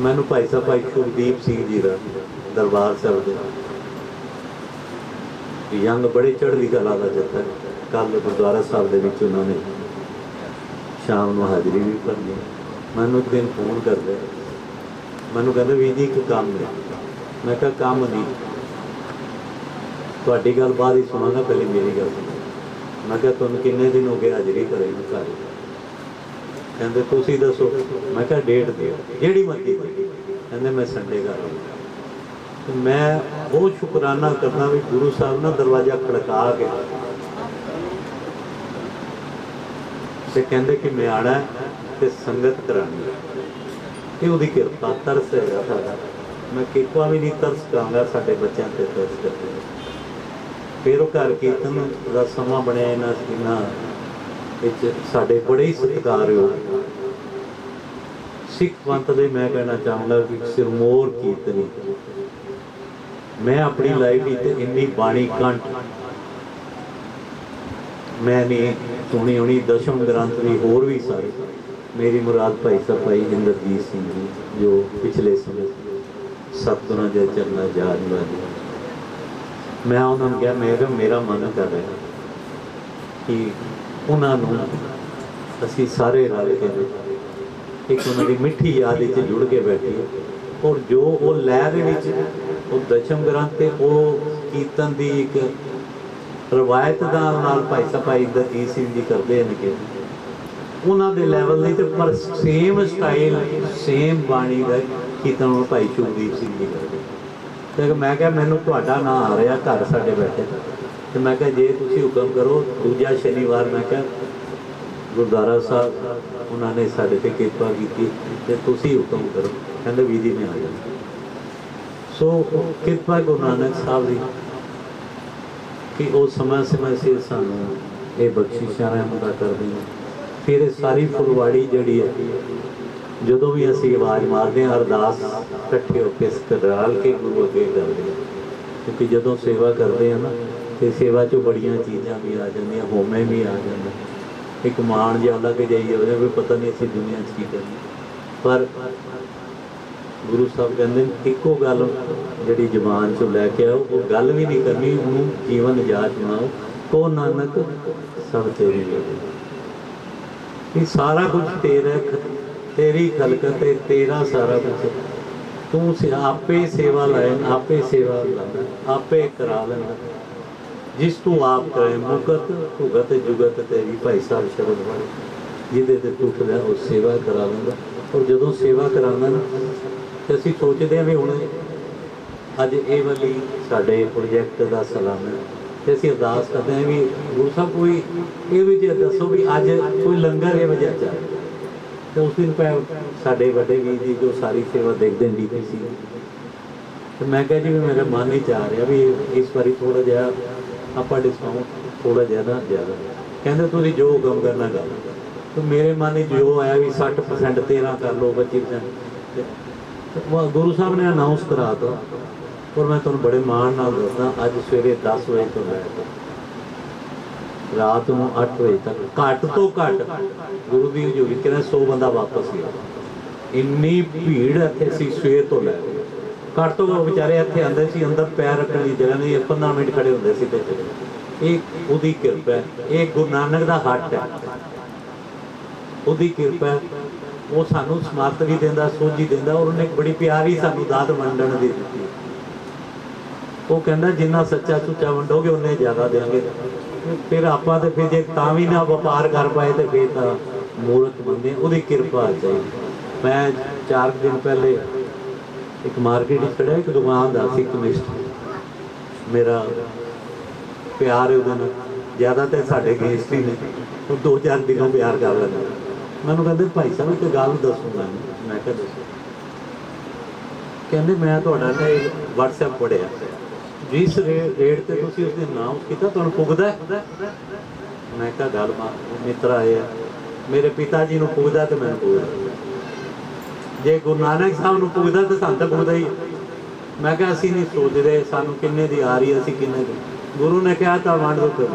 ਮੈਨੂੰ ਭਾਈ ਸਾਹਿਬ, ਭਾਈ ਕੁਲਦੀਪ ਸਿੰਘ ਜੀ ਦਾ ਦਰਬਾਰ ਸਾਹਿਬ ਦੇ ਯੰਗ ਬੜੇ ਚੜ੍ਹਦੀ ਕਲਾ ਦਾ ਜੱਥਾ ਕੱਲ ਗੁਰਦੁਆਰਾ ਸਾਹਿਬ ਦੇ ਵਿੱਚ ਉਹਨਾਂ ਨੇ ਸ਼ਾਮ ਨੂੰ ਹਾਜ਼ਰੀ ਵੀ ਭਰਨੀ ਮੈਨੂੰ ਇੱਕ ਦਿਨ ਫੋਨ ਕਰਦੇ ਮੈਨੂੰ ਕਹਿੰਦੇ ਵੀ ਜੀ ਇੱਕ ਕੰਮ ਹੈ। ਮੈਂ ਕਿਹਾ, ਕੰਮ ਨਹੀਂ ਤੁਹਾਡੀ ਗੱਲ ਬਾਅਦ ਹੀ ਸੁਣਾਂਗਾ ਪਹਿਲੇ ਮੇਰੀ ਗੱਲ ਸੁਣੋ ਮੈਂ ਕਿਹਾ, ਤੁਹਾਨੂੰ ਕਿੰਨੇ ਦਿਨ ਹੋ ਗਏ ਹਾਜ਼ਰੀ ਕਰੇ ਨੂੰ ਘਰ? ਕਹਿੰਦੇ, ਤੁਸੀਂ ਦੱਸੋ। ਮੈਂ ਕਿਹਾ, ਡੇਟ ਦਿਓ। ਜਿਹੜੀ ਮਰਜ਼ੀ ਕਹਿੰਦੇ, ਮੈਂ ਸੰਡੇ ਕਰ ਲਵਾਂਗਾ ਤੇ ਮੈਂ ਬਹੁਤ ਸ਼ੁਕਰਾਨਾ ਕਰਦਾ ਵੀ ਗੁਰੂ ਸਾਹਿਬ ਨੇ ਦਰਵਾਜ਼ਾ ਖੜਕਾ ਕੇ ਤੇ ਕਹਿੰਦੇ ਕਿ ਮੈਂ ਆਣਾ ਤੇ ਸੰਗਤ ਕਰਾਣੀ ਹੈ। ਉਹਦੀ ਕਿਰਪਾ ਤਰਸ ਹੈਗਾ ਸਾਡਾ। ਮੈਂ ਕਿਰਪਾ ਵੀ ਨਹੀਂ ਤਰਸ ਕਰਾਂਗਾ ਸਾਡੇ ਬੱਚਿਆਂ ਤੇ ਤਰਸ ਕਰਦੇ ਫਿਰ ਉਹ ਘਰ ਕੀਰਤਨ ਦਾ ਸਮਾਂ ਬਣਿਆ ਇਹਨਾਂ ਇਹਨਾਂ ਵਿੱਚ। ਸਾਡੇ ਬੜੇ ਹੀ ਸਤਿਕਾਰਯੋਗ ਸਿੱਖ ਪੰਥ ਦੇ ਮੈਂ ਕਹਿਣਾ ਚਾਹੁੰਦਾ ਕਿ ਸਿਰਮੋਰ ਕੀਰਤਨੀ ਮੈਂ ਆਪਣੀ ਲਾਈਫ ਵਿੱਚ ਇੰਨੀ ਬਾਣੀ ਕੰਠ ਮੈਂ ਨਹੀਂ ਸੁਣੀ ਹੋਣੀ, ਦਸ਼ਮ ਗ੍ਰੰਥ ਵੀ ਹੋਰ ਵੀ ਸਾਰੇ। ਮੇਰੀ ਮੁਰਾਦ ਭਾਈ ਸਾਹਿਬ, ਭਾਈ ਇੰਦਰਜੀਤ ਸਿੰਘ ਜੀ, ਜੋ ਪਿਛਲੇ ਸਮੇਂ ਸਤਿਗੁਰਾਂ ਦੇ ਚਰਨਾਂ ਜਾ ਨਿਵਾਜੀ ਮੈਂ ਉਹਨਾਂ ਨੂੰ ਕਿਹਾ, ਮੈਂ ਮੇਰਾ ਮਨ ਕਰ ਰਿਹਾ ਕਿ ਉਹਨਾਂ ਨੂੰ ਅਸੀਂ ਸਾਰੇ ਰਲ ਕੇ ਇੱਕ ਉਹਨਾਂ ਦੀ ਮਿੱਠੀ ਯਾਦ ਵਿੱਚ ਜੁੜ ਕੇ ਬੈਠੀਏ। ਔਰ ਜੋ ਉਹ ਲਹਿਰ ਵਿੱਚ ਉਹ ਦਸ਼ਮ ਗ੍ਰੰਥ ਤੇ ਉਹ ਕੀਰਤਨ ਦੀ ਇੱਕ ਰਵਾਇਤ ਦਾ ਨਾਲ ਭਾਈ ਸਾਹਿਬ ਭਾਈ ਇੰਦਰਜੀਤ ਸਿੰਘ ਜੀ ਕਰਦੇ ਹਨ ਕਿ ਉਹਨਾਂ ਦੇ ਲੈਵਲ ਨਹੀਂ ਤੇ ਪਰ ਸੇਮ ਸਟਾਈਲ ਸੇਮ ਬਾਣੀ ਦਾ ਕੀਰਤਨ ਉਹ ਭਾਈ ਸ਼ੁਭਦੀਪ ਸਿੰਘ ਜੀ ਕਰਦੇ ਤੇ ਮੈਂ ਕਿਹਾ ਮੈਨੂੰ ਤੁਹਾਡਾ ਨਾਂ ਆ ਰਿਹਾ, ਘਰ ਸਾਡੇ ਬੈਠੇ ਤੇ ਮੈਂ ਕਿਹਾ ਜੇ ਤੁਸੀਂ ਹੁਕਮ ਕਰੋ, ਦੂਜਾ ਸ਼ਨੀਵਾਰ ਮੈਂ ਕਿਹਾ ਗੁਰਦੁਆਰਾ ਸਾਹਿਬ, ਉਹਨਾਂ ਨੇ ਸਾਡੇ ਤੇ ਕਿਰਪਾ ਕੀਤੀ ਤੇ ਤੁਸੀਂ ਹੁਕਮ ਕਰੋ। ਕਹਿੰਦੇ ਵੀ ਜੀ ਮੈਂ ਆ ਜਾਣਾ। ਸੋ ਉਹ ਕਿਰਪਾ ਗੁਰੂ ਨਾਨਕ ਸਾਹਿਬ ਦੀ ਕਿ ਉਹ ਸਮਾਂ ਸਮਾਂ ਸਿਰ ਸਾਨੂੰ ਇਹ ਬਖਸ਼ਿਸ਼ਾਂ ਰਹਿਮਤਾਂ ਕਰਦੇ ਨੇ ਫਿਰ ਇਹ ਸਾਰੀ ਫੁਲਵਾੜੀ ਜਿਹੜੀ ਹੈ, ਜਦੋਂ ਵੀ ਅਸੀਂ ਆਵਾਜ਼ ਮਾਰਦੇ ਹਾਂ, ਅਰਦਾਸ ਇਕੱਠੇ ਹੋ ਕੇ ਸਤਰਾਲ ਕੇ ਗੁਰੂ ਅੱਗੇ ਕਰਦੇ ਹਾਂ। ਕਿਉਂਕਿ ਜਦੋਂ ਸੇਵਾ ਕਰਦੇ ਹਾਂ ਨਾ, ਤੇ ਸੇਵਾ 'ਚੋਂ ਬੜੀਆਂ ਚੀਜ਼ਾਂ ਵੀ ਆ ਜਾਂਦੀਆਂ, ਹੋਮੇ ਵੀ ਆ ਜਾਂਦਾ। ਇੱਕ ਮਾਣ ਜਿਹਾ ਲੱਗ ਜਾਈ ਉਹਦੇ ਵੀ ਪਤਾ ਨਹੀਂ ਅਸੀਂ ਦੁਨੀਆ 'ਚ ਕੀ ਕਰੀਏ। ਪਰ ਗੁਰੂ ਸਾਹਿਬ ਕਹਿੰਦੇ ਨੇ, ਇੱਕੋ ਗੱਲ ਜਿਹੜੀ ਜ਼ਬਾਨ 'ਚੋਂ ਲੈ ਕੇ ਆਓ ਉਹ ਗੱਲ ਵੀ ਨਹੀਂ ਕਰਨੀ ਉਹਨੂੰ ਜੀਵਨ ਜਾਚ ਬਣਾਓ ਕੋ ਨਾਨਕ ਸਭ ਤੇਰੀ ਹੈ ਇਹ ਸਾਰਾ ਕੁਝ ਤੇਰਾ ਤੇਰੀ ਖਲਕਤ ਹੈ ਤੇਰਾ ਸਾਰਾ ਕੁਝ ਤੂੰ ਆਪੇ ਸੇਵਾ ਲੈ ਆਪੇ ਸੇਵਾ ਲੈ ਆਪੇ ਕਰਾ ਲੈਣਾ ਜਿਸ ਤੂੰ ਆਪ ਕਰੇ ਮੁਕਤ ਭੁਗਤ ਜੁਗਤ ਤੇਰੀ ਭਾਈ ਸਾਹਿਬ ਸ਼ਬਦ ਵਾਲੇ। ਜਿਹਦੇ ਤੇ ਟੁੱਟਦਾ ਉਹ ਸੇਵਾ ਕਰਾ ਲੈਂਦਾ। ਔਰ ਜਦੋਂ ਸੇਵਾ ਕਰਾਉਂਦਾ ਨਾ ਤੇ ਅਸੀਂ ਸੋਚਦੇ ਹਾਂ ਵੀ ਹੁਣ ਅੱਜ ਇਹ ਵਾਲੀ ਸਾਡੇ ਪ੍ਰੋਜੈਕਟ ਦਾ ਸਾਲਾਨਾ ਹੈ। ਤੇ ਅਸੀਂ ਅਰਦਾਸ ਕਰਦੇ ਹਾਂ ਵੀ ਗੁਰੂ ਸਾਹਿਬ ਕੋਈ ਇਹ ਵੀ ਜੇ ਦੱਸੋ ਵੀ ਅੱਜ ਕੋਈ ਲੰਗਰ ਇਹ ਵਜ੍ਹਾ ਚੱਲ ਤੇ ਉਸ ਦਿਨ ਪੈ ਸਾਡੇ ਵੱਡੇ ਵੀਰ ਜੀ ਜੋ ਸਾਰੀ ਸੇਵਾ ਦੇਖਦੇ ਨੇ ਡੀਪੀਸੀ ਤੇ ਮੈਂ ਕਿਹਾ ਜੀ ਵੀ ਮੇਰਾ ਮਨ ਹੀ ਚਾਹ ਰਿਹਾ ਵੀ ਇਸ ਵਾਰੀ ਥੋੜਾ ਜਿਹਾ ਆਪਾਂ ਡਿਸਕਾਊਂਟ ਥੋੜਾ ਜ਼ਿਆਦਾ ਜ਼ਿਆਦਾ ਕਹਿੰਦੇ ਤੁਸੀਂ ਜੋ ਹੁਕਮ ਕਰਨਾ ਕਰ। ਤੇ ਮੇਰੇ ਮਨ ਵਿੱਚ ਜੋ ਆਇਆ ਵੀ 60% 13 ਕਰ ਲਓ 25% ਗੁਰੂ ਸਾਹਿਬ ਨੇ ਅਨਾਉਂਸ ਕਰਾਤਾ ਔਰ ਮੈਂ ਤੁਹਾਨੂੰ ਬੜੇ ਮਾਣ ਨਾਲ ਦੱਸਦਾ, ਅੱਜ ਸਵੇਰੇ 10 ਵਜੇ ਤੋਂ ਲੈ ਕੇ ਰਾਤ ਨੂੰ 8 ਵਜੇ ਤੱਕ, ਘੱਟ ਤੋਂ ਘੱਟ, ਗੁਰੂ ਦੀ ਹਜ਼ੂਰੀ ਕਹਿੰਦੇ 100 ਬੰਦਾ ਵਾਪਸ ਗਿਆ। ਇੰਨੀ ਭੀੜ ਇੱਥੇ ਸੀ ਸਵੇਰ ਤੋਂ ਲੈ ਕੇ। ਘੱਟ ਤੋਂ ਘੱਟ ਵਿਚਾਰੇ ਇੱਥੇ ਆਂਦੇ ਸੀ, ਅੰਦਰ ਪੈਰ ਰੱਖਣ ਦੀ ਜਗ੍ਹਾ ਨਹੀਂ 15 ਮਿੰਟ ਖੜੇ ਹੁੰਦੇ ਸੀ ਤੇ ਇਹ ਉਹਦੀ ਕਿਰਪਾ ਹੈ, ਇਹ ਗੁਰੂ ਨਾਨਕ ਦਾ ਹੱਟ ਹੈ। ਉਹਦੀ ਕਿਰਪਾ ਉਹ ਸਾਨੂੰ ਸਮਰਥ ਵੀ ਦਿੰਦਾ, ਸੋਝੀ ਦਿੰਦਾ, ਔਰ ਉਹਨੇ ਇੱਕ ਬੜੀ ਪਿਆਰੀ ਸਾਨੂੰ ਦਾਤ ਵੰਡਣ ਦੀ ਦਿੱਤੀ। ਉਹ ਕਹਿੰਦਾ, ਜਿੰਨਾ ਸੱਚਾ ਸੁੱਚਾ ਵੰਡੋਗੇ, ਉਹਨੇ ਜ਼ਿਆਦਾ ਦੇਣਗੇ। ਫਿਰ ਆਪਾਂ ਤੇ ਫਿਰ ਜੇ ਤਾਂ ਵੀ ਨਾ ਵਪਾਰ ਕਰ ਪਾਏ ਤੇ ਫਿਰ ਤਾਂ ਮੂਰਖ ਬੰਦੇ, ਉਹਦੀ ਕਿਰਪਾ ਚਾਹੀਦੀ ਮੈਂ 4 ਦਿਨ ਪਹਿਲੇ ਇੱਕ ਮਾਰਕੀਟ ਵਿੱਚ ਖੜਿਆ, ਇੱਕ ਦੁਕਾਨ ਦਾ ਸੀ ਕਮਿਸਟ ਮੇਰਾ ਪਿਆਰ ਉਹਦੇ ਨਾਲ ਜ਼ਿਆਦਾ ਤੇ ਸਾਡੇ ਗੇਸਟ ਹੀ ਨੇ। ਉਹ ਦੋ ਚਾਰ ਦਿਨੋਂ ਪਿਆਰ ਕਰ ਲੈਂਦਾ। ਮੈਨੂੰ ਕਹਿੰਦੇ, ਭਾਈ ਸਾਹਿਬ, ਇੱਕ ਗੱਲ ਦੱਸੂਗਾ ਮੈਂ ਕਿਹਾ, ਦੱਸੋ। ਕਹਿੰਦੇ, ਮੈਂ ਤੁਹਾਡਾ ਨਾ WhatsApp ਪੜਿਆ ਜਿਸ ਰੇਟ ਤੇ ਤੁਸੀਂ ਉਸ ਨਾਮ ਕੀਤਾ, ਤੁਹਾਨੂੰ ਪੁੱਗਦਾ ਮੈਂ ਕਿਹਾ, ਗੱਲ ਮਾ, ਮਿੱਤਰ ਆਏ ਮੇਰੇ ਪਿਤਾ ਜੀ ਨੂੰ ਪੁੱਗਦਾ ਤੇ ਮੈਨੂੰ ਪੁੱਗਦਾ। ਜੇ ਗੁਰੂ ਨਾਨਕ ਸਾਹਿਬ ਨੂੰ ਪੁੱਗਦਾ ਤੇ ਸਾਨੂੰ ਪੁੱਗਦਾ ਹੀ ਮੈਂ ਕਿਹਾ, ਅਸੀਂ ਨਹੀਂ ਸੋਚਦੇ, ਸਾਨੂੰ ਕਿੰਨੇ ਦੀ ਆ ਰਹੀ ਅਸੀਂ ਕਿੰਨੇ ਦੀ? ਗੁਰੂ ਨੇ ਕਿਹਾ, ਤਾਂ ਵੰਡ ਦੋ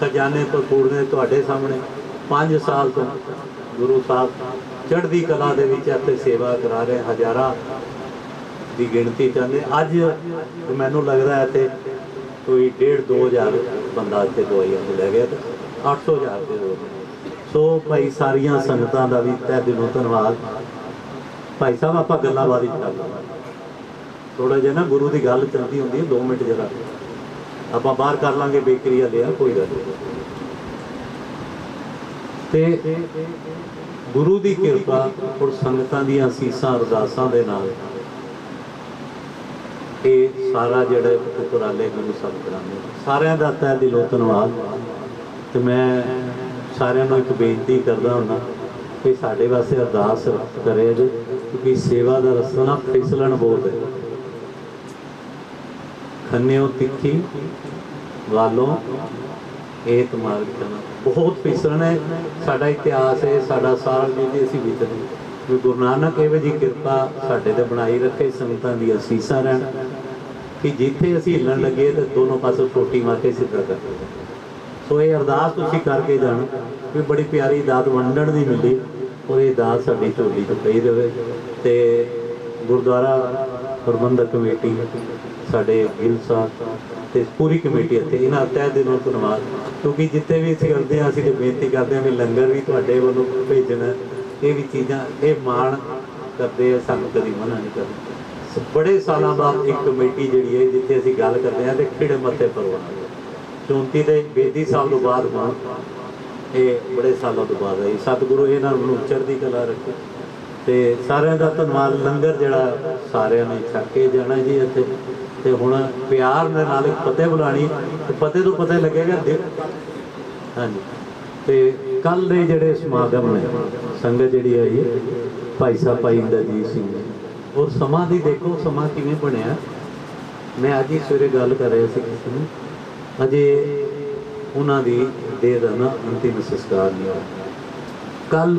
ਖਜ਼ਾਨੇ ਤੋਂ ਨੇ ਤੁਹਾਡੇ ਸਾਹਮਣੇ 5 ਸਾਲ ਤੋਂ। ਗੁਰੂ ਸਾਹਿਬ, ਚੜ੍ਹਦੀ ਕਲਾ ਦੇ ਵਿੱਚ ਇੱਥੇ ਸੇਵਾ ਕਰਾ ਰਹੇ ਹਜ਼ਾਰਾਂ ਦੀ ਗਿਣਤੀ ਚਾਹੁੰਦੇ ਅੱਜ ਮੈਨੂੰ ਲੱਗਦਾ ਹੈ ਤੇ ਕੋਈ 1.5 2000 ਬੰਦਾ ਇੱਥੇ ਦਵਾਈਆਂ ਨੂੰ ਲੈ ਗਿਆ ਤੇ 800000 ਦੇ ਹੋ ਸੋ ਭਾਈ ਸਾਰੀਆਂ ਸੰਗਤਾਂ ਦਾ ਵੀ ਤਹਿ ਦਿਲੋਂ ਧੰਨਵਾਦ। ਭਾਈ ਸਾਹਿਬ, ਆਪਾਂ ਗੱਲਾਂ ਬਾਰੀ ਕਰ ਲਾਂਗੇ ਥੋੜਾ ਜਿਹਾ ਨਾ ਗੁਰੂ ਦੀ ਗੱਲ ਚੱਲਦੀ ਹੁੰਦੀ ਹੈ 2 ਮਿੰਟ ਜਰਾ। ਆਪਾਂ ਬਾਹਰ ਕਰ ਲਾਂਗੇ, ਬੇਕਰੀ ਵਾਲੇ ਆ, ਕੋਈ ਗੱਲ ਨਹੀਂ। ਤੇ ਗੁਰੂ ਦੀ ਕਿਰਪਾ ਔਰ ਸੰਗਤਾਂ ਦੀਆਂ ਅਸੀਸਾਂ ਅਰਦਾਸਾਂ ਦੇ ਨਾਲ ਇਹ ਸਾਰਾ ਜਿਹੜੇ ਉਪਰਾਲੇ ਗੁਰੂ ਸਾਹਿਬ ਕਰਾਉਂਦੇ ਸਾਰਿਆਂ ਦਾ ਤਹਿ ਦਿਲੋਂ ਧੰਨਵਾਦ। ਤੇ ਮੈਂ ਸਾਰਿਆਂ ਨੂੰ ਇੱਕ ਬੇਨਤੀ ਕਰਦਾ ਹੁੰਦਾ ਕਿ ਸਾਡੇ ਵਾਸਤੇ ਅਰਦਾਸ ਕਰੇ ਜੇ, ਕਿਉਂਕਿ ਸੇਵਾ ਦਾ ਰਸਤਾ ਨਾ ਫਿਸਲਣ ਬਹੁਤ ਹੈ। ਖੰਨਿਓ ਤਿੱਖੀ, ਵਾਲੋ ਇਹ ਤੁਮਾਰ ਕਰਨਾ। ਬਹੁਤ ਫਿਸਲਣ ਹੈ, ਸਾਡਾ ਇਤਿਹਾਸ ਹੈ, ਸਾਡਾ ਸਾਰਾ ਕੁਝ ਅਸੀਂ ਵਿਚਰੇ ਵੀ ਗੁਰੂ ਨਾਨਕ ਦੇਵ ਜੀ ਕਿਰਪਾ ਸਾਡੇ ਤੇ ਬਣਾਈ ਰੱਖੇ, ਸੰਗਤਾਂ ਦੀ ਅਸੀਸਾਂ ਰਹਿਣ। ਕਿ ਜਿੱਥੇ ਅਸੀਂ ਹਿੱਲਣ ਲੱਗੇ ਤੇ ਦੋਨੋਂ ਪਾਸੇ ਟੋਟੀ ਮਾਰ ਕੇ ਸਿੱਧਾ ਕਰ ਸੋ ਇਹ ਅਰਦਾਸ ਤੁਸੀਂ ਕਰਕੇ ਜਾਣ, ਵੀ ਬੜੀ ਪਿਆਰੀ ਦਾਤ ਵੰਡਣ ਦੀ ਮਿਲੀ ਔਰ ਇਹ ਦਾਤ ਸਾਡੀ ਝੋਲੀ ਤੋਂ ਪਈ ਰਵੇ। ਤੇ ਗੁਰਦੁਆਰਾ ਪ੍ਰਬੰਧਕ ਕਮੇਟੀ ਸਾਡੇ ਗਿਲ ਸਾਹਿਬ ਤੇ ਪੂਰੀ ਕਮੇਟੀ ਇੱਥੇ, ਇਹਨਾਂ ਤਹਿ ਦਿਲੋਂ ਧੰਨਵਾਦ। ਕਿਉਂਕਿ ਜਿੱਥੇ ਵੀ ਅਸੀਂ ਕਰਦੇ ਹਾਂ, ਅਸੀਂ ਤੇ ਬੇਨਤੀ ਕਰਦੇ ਹਾਂ ਵੀ ਲੰਗਰ ਵੀ ਤੁਹਾਡੇ ਵੱਲੋਂ ਭੇਜਣਾ। ਇਹ ਵੀ ਚੀਜ਼ਾਂ, ਇਹ ਮਾਣ ਕਰਦੇ ਆ, ਸਾਨੂੰ ਕਦੀ ਮਨਾ ਨਹੀਂ ਕਰਦੇ। ਬੜੇ ਸਾਲਾਂ ਬਾਅਦ ਇੱਕ ਕਮੇਟੀ ਜਿਹੜੀ ਹੈ, ਜਿੱਥੇ ਅਸੀਂ ਗੱਲ ਕਰਦੇ ਹਾਂ, ਤੇ ਖਿੜੇ ਮੱਥੇ ਪਰਵਾਨਾ 34 ਦੇ ਬੇਦੀ ਸਾਹਿਬ ਤੋਂ ਬਾਅਦ ਹੋਣ, ਇਹ ਬੜੇ ਸਾਲਾਂ ਤੋਂ ਬਾਅਦ ਆਈ। ਸਤਿਗੁਰੂ ਇਹਨਾਂ ਨੂੰ ਚੜ੍ਹਦੀ ਕਲਾ ਰੱਖੇ। ਤੇ ਸਾਰਿਆਂ ਦਾ ਧੰਨਵਾਦ। ਲੰਗਰ ਜਿਹੜਾ, ਸਾਰਿਆਂ ਨੇ ਛੱਕ ਕੇ ਜਾਣਾ ਜੀ ਇੱਥੇ। ਤੇ ਹੁਣ ਪਿਆਰ ਦੇ ਨਾਲ ਇੱਕ ਫਤਿਹ ਬੁਲਾਣੀ, ਤੇ ਫਤਿਹ ਤੋਂ ਪਤਾ ਲੱਗੇਗਾ ਹਾਂਜੀ। ਤੇ ਕੱਲ ਦੇ ਜਿਹੜੇ ਸਮਾਗਮ ਨੇ, ਸੰਗਤ ਜਿਹੜੀ ਆਈ ਹੈ, ਭਾਈ ਸਾਹਿਬ, ਭਾਈ ਇੰਦਰਜੀਤ ਸਿੰਘ ਔਰ ਸਮਾਂ ਦੀ ਦੇਖੋ, ਸਮਾਂ ਕਿਵੇਂ ਬਣਿਆ। ਮੈਂ ਅੱਜ ਹੀ ਸਵੇਰੇ ਗੱਲ ਕਰ ਰਿਹਾ ਸੀ ਕਿਸੇ ਨੂੰ। ਅਜੇ ਉਹਨਾਂ ਦੀ ਦੇਹ ਦਾ ਨਾ ਅੰਤਿਮ ਸੰਸਕਾਰ ਨਹੀਂ ਹੋਇਆ। ਕੱਲ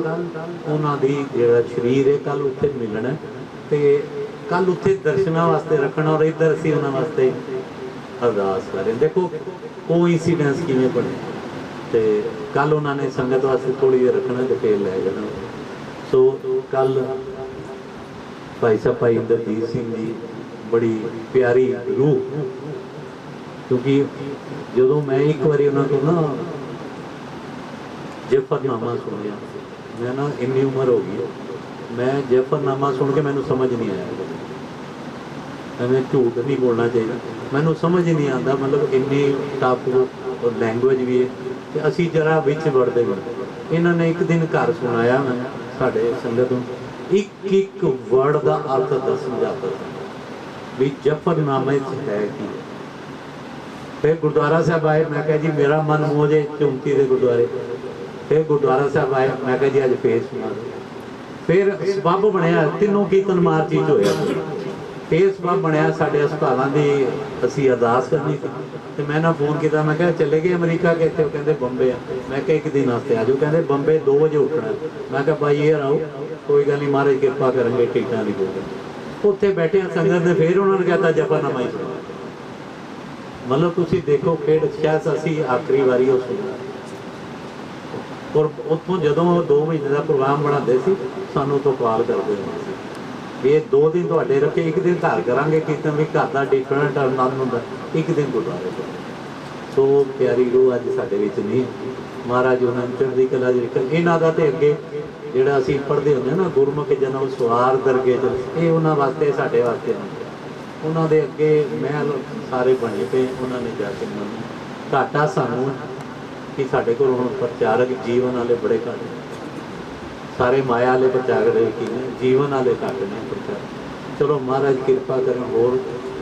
ਉਹਨਾਂ ਦੀ ਜਿਹੜਾ ਸਰੀਰ ਹੈ ਕੱਲ ਉੱਥੇ ਮਿਲਣਾ ਹੈ। ਤੇ ਕੱਲ ਉੱਥੇ ਦਰਸ਼ਨਾਂ ਵਾਸਤੇ ਰੱਖਣਾ ਔਰ ਇੱਧਰ ਅਸੀਂ ਉਹਨਾਂ ਵਾਸਤੇ ਅਰਦਾਸ ਕਰ ਰਹੇ ਹਾਂ। ਦੇਖੋ ਕੋਇਨਸੀਡੈਂਸ ਕਿਵੇਂ ਬਣਿਆ ਤੇ ਕੱਲ ਉਹਨਾਂ ਨੇ ਸੰਗਤ ਵਾਸਤੇ ਥੋੜੀ ਜਿਹੀ ਰੱਖਣਾ ਤੇ ਫੇਰ ਲੈ ਜਾਣਾ। ਸੋ ਕੱਲ ਭਾਈ ਸਾਹਿਬ ਭਾਈ ਇੰਦਰਜੀਤ ਸਿੰਘ ਜੀ ਬੜੀ ਪਿਆਰੀ ਰੂਹ। ਕਿਉਂਕਿ ਜਦੋਂ ਮੈਂ ਇੱਕ ਵਾਰੀ ਉਹਨਾਂ ਤੋਂ ਨਾ ਜਫਰਨਾਮਾ ਸੁਣਿਆ ਮੈਂ ਨਾ ਇੰਨੀ ਉਮਰ ਹੋ ਗਈ ਹੈ, ਮੈਂ ਜਫਰਨਾਮਾ ਸੁਣ ਕੇ ਮੈਨੂੰ ਸਮਝ ਨਹੀਂ ਆਇਆ। ਐਵੇਂ ਝੂਠ ਨਹੀਂ ਬੋਲਣਾ ਚਾਹੀਦਾ। ਮੈਨੂੰ ਸਮਝ ਹੀ ਨਹੀਂ ਆਉਂਦਾ, ਮਤਲਬ ਇੰਨੀ ਟਫ ਔਰ ਲੈਂਗੁਏਜ ਵੀ ਹੈ ਤੇ ਅਸੀਂ ਜਰਾ ਵਿੱਚ ਵੜਦੇ ਵੀ ਇਹਨਾਂ ਨੇ ਇੱਕ ਦਿਨ ਘਰ ਸੁਣਾਇਆ ਮੈਂ ਸਾਡੇ ਸੰਗਤ ਨੂੰ। ਇੱਕ ਇੱਕ ਵਰਡ ਦਾ ਅਰਥ ਦੱਸਣ ਜਾਂਦਾ ਵੀ ਜਫਰਨਾਮੇ 'ਚ ਹੈ ਕੀ? ਫਿਰ ਗੁਰਦੁਆਰਾ ਸਾਹਿਬ ਆਏ, ਮੈਂ ਕਿਹਾ ਜੀ ਮੇਰਾ ਮਨ ਮੋਜੇ ਚੌਂਤੀ ਦੇ ਗੁਰਦੁਆਰੇ। ਫਿਰ ਗੁਰਦੁਆਰਾ ਸਾਹਿਬ ਆਏ, ਮੈਂ ਕਿਹਾ ਜੀ ਅੱਜ ਫੇਰ ਸੁਣਾ ਫਿਰ ਸਬੱਬ ਬਣਿਆ, ਤਿੰਨੋਂ ਕੀਰਤਨ ਮਾਰਚ ਚ ਹੋਇਆ। ਫੇਸ ਬੰਬ ਬਣਿਆ ਸਾਡੇ ਹਸਪਤਾਲਾਂ ਦੀ, ਅਸੀਂ ਅਰਦਾਸ ਕਰਨੀ ਸੀ। ਤੇ ਮੈਂ ਨਾ ਫੋਨ ਕੀਤਾ, ਮੈਂ ਕਿਹਾ ਚਲੇ ਗਏ ਅਮਰੀਕਾ ਕਿੱਥੇ ਉਹ ਕਹਿੰਦੇ ਬੰਬੇ ਆ। ਮੈਂ ਕਿਹਾ ਇੱਕ ਦਿਨ ਵਾਸਤੇ ਆਜੋ ਕਹਿੰਦੇ ਬੰਬੇ 2 ਵਜੇ ਉੱਠਣਾ। ਮੈਂ ਕਿਹਾ ਬਾਈ ਇਹ ਆਓ, ਕੋਈ ਗੱਲ ਨਹੀਂ ਮਹਾਰਾਜ ਕਿਰਪਾ ਕਰਨਗੇ, ਟਿਕਟਾਂ ਦੀ ਕੋਈ ਉੱਥੇ ਬੈਠੇ ਸੰਗਤ ਨੇ ਫੇਰ ਉਹਨਾਂ ਨੇ ਕਹਤਾ ਜਫਰਨਾਮਾ ਹੀ ਸੁਣਾਓ ਮਤਲਬ ਤੁਸੀਂ ਦੇਖੋ ਖੇਡ ਸ਼ਾਇਦ ਅਸੀਂ ਆਖਰੀ ਵਾਰੀ ਉਹ ਸੁਣਿਆ। ਔਰ ਉੱਥੋਂ ਜਦੋਂ ਉਹ 2 ਮਹੀਨੇ ਦਾ ਪ੍ਰੋਗਰਾਮ ਬਣਾਉਂਦੇ ਸੀ, ਸਾਨੂੰ ਤੋਂ ਕਾਲ ਕਰਦੇ ਹੁੰਦੇ ਸੀ। ਵੀ ਇਹ ਦੋ ਦਿਨ ਤੁਹਾਡੇ ਰੱਖੇ, ਇੱਕ ਦਿਨ ਘਰ ਕਰਾਂਗੇ ਕੀਰਤਨ ਵੀ ਘਰ ਦਾ ਡਿਫਰੈਂਟ ਆਨੰਦ ਹੁੰਦਾ, ਇੱਕ ਦਿਨ ਗੁਰਦੁਆਰੇ ਤੋਂ। ਸੋ ਪਿਆਰੀ ਰੂਹ ਅੱਜ ਸਾਡੇ ਵਿੱਚ ਨਹੀਂ ਮਹਾਰਾਜ ਉਹਨਾਂ ਨੂੰ ਚੜ੍ਹਦੀ ਕਲਾ ਦੀ ਰੱਖਣ ਇਹਨਾਂ ਦਾ ਤੇ ਅੱਗੇ ਜਿਹੜਾ ਅਸੀਂ ਪੜ੍ਹਦੇ ਹੁੰਦੇ ਹਾਂ ਨਾ, ਗੁਰਮੁਖ ਜਨਮ ਸਵਾਰ ਦਰਗੇ ਚ ਇਹ ਉਹਨਾਂ ਵਾਸਤੇ, ਸਾਡੇ ਵਾਸਤੇ ਉਹਨਾਂ ਦੇ ਅੱਗੇ ਮਹਿਲ ਸਾਰੇ ਬਣੇ ਪਏ ਉਹਨਾਂ ਨੇ ਜਾ ਕੇ ਮੰਨ ਘਾਟਾ ਸਾਨੂੰ ਕਿ ਸਾਡੇ ਕੋਲ ਹੁਣ ਪ੍ਰਚਾਰਕ ਜੀਵਨ ਵਾਲੇ ਬੜੇ ਘੱਟ ਸਾਰੇ ਮਾਇਆ ਵਾਲੇ ਪ੍ਰਚਾਰ ਰਹੇ ਕੀ ਨੇ ਜੀਵਨ ਵਾਲੇ ਘੱਟ ਨੇ ਪ੍ਰਚਾਰਕ ਚਲੋ ਮਹਾਰਾਜ ਕਿਰਪਾ ਕਰਨ, ਹੋਰ